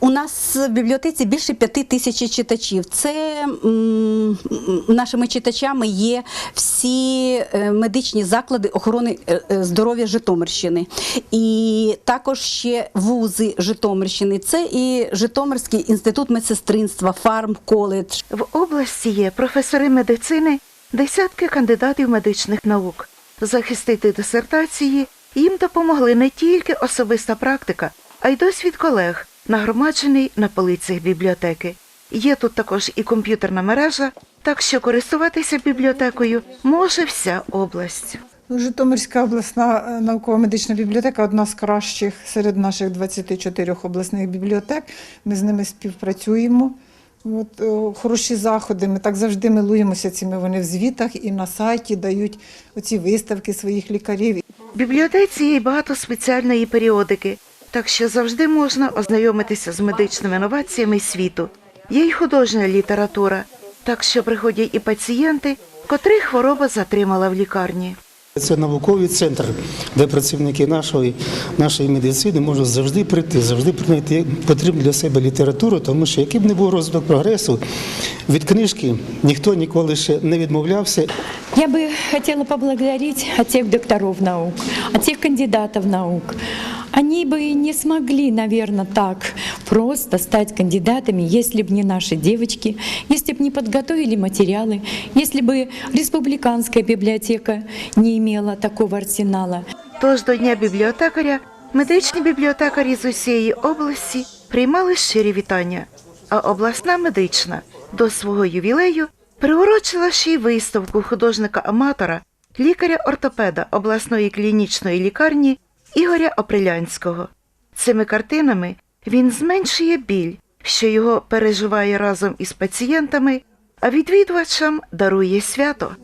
У нас в бібліотеці більше п'яти тисяч читачів. Це м, нашими читачами є всі е, медичні заклади охорони е, е, здоров'я Житомирщини, і також ще вузи Житомирщини. Це і Житомирський інститут медсестринства, фарм, коледж. В області є професори медицини, десятки кандидатів медичних наук. Захистити дисертації їм допомогли не тільки особиста практика, а й досвід колег, нагромаджений на полицях бібліотеки. Є тут також і комп'ютерна мережа, так що користуватися бібліотекою може вся область. Житомирська обласна е, науково-медична бібліотека одна з кращих серед наших 24 обласних бібліотек. Ми з ними співпрацюємо. От, е, хороші заходи. Ми так завжди милуємося цими. Вони в звітах і на сайті дають оці виставки своїх лікарів. В бібліотеці є багато спеціальної періодики, так що завжди можна ознайомитися з медичними новаціями світу. Є й художня література, так що приходять і пацієнти, котрих хвороба затримала в лікарні. Це науковий центр, де працівники нашої, нашої медицини можуть завжди прийти, завжди прийняти потрібну для себе літературу, тому що який б не був розвиток прогресу, від книжки ніхто ніколи ще не відмовлявся. Я бы хотела поблагодарить от тех докторов наук, от тех кандидатов наук. Они бы не смогли, наверное, так просто стать кандидатами, если бы не наши девочки, если бы не подготовили материалы, если бы республиканская библиотека не имела такого арсенала. Тож до Дня бібліотекаря медичні бібліотекарі з усієї області приймали щирі вітання, а обласна медична до свого ювілею приурочила ще й виставку художника-аматора, лікаря-ортопеда обласної клінічної лікарні Ігоря Оприлянського. Цими картинами він зменшує біль, що його переживає разом із пацієнтами, а відвідувачам дарує свято.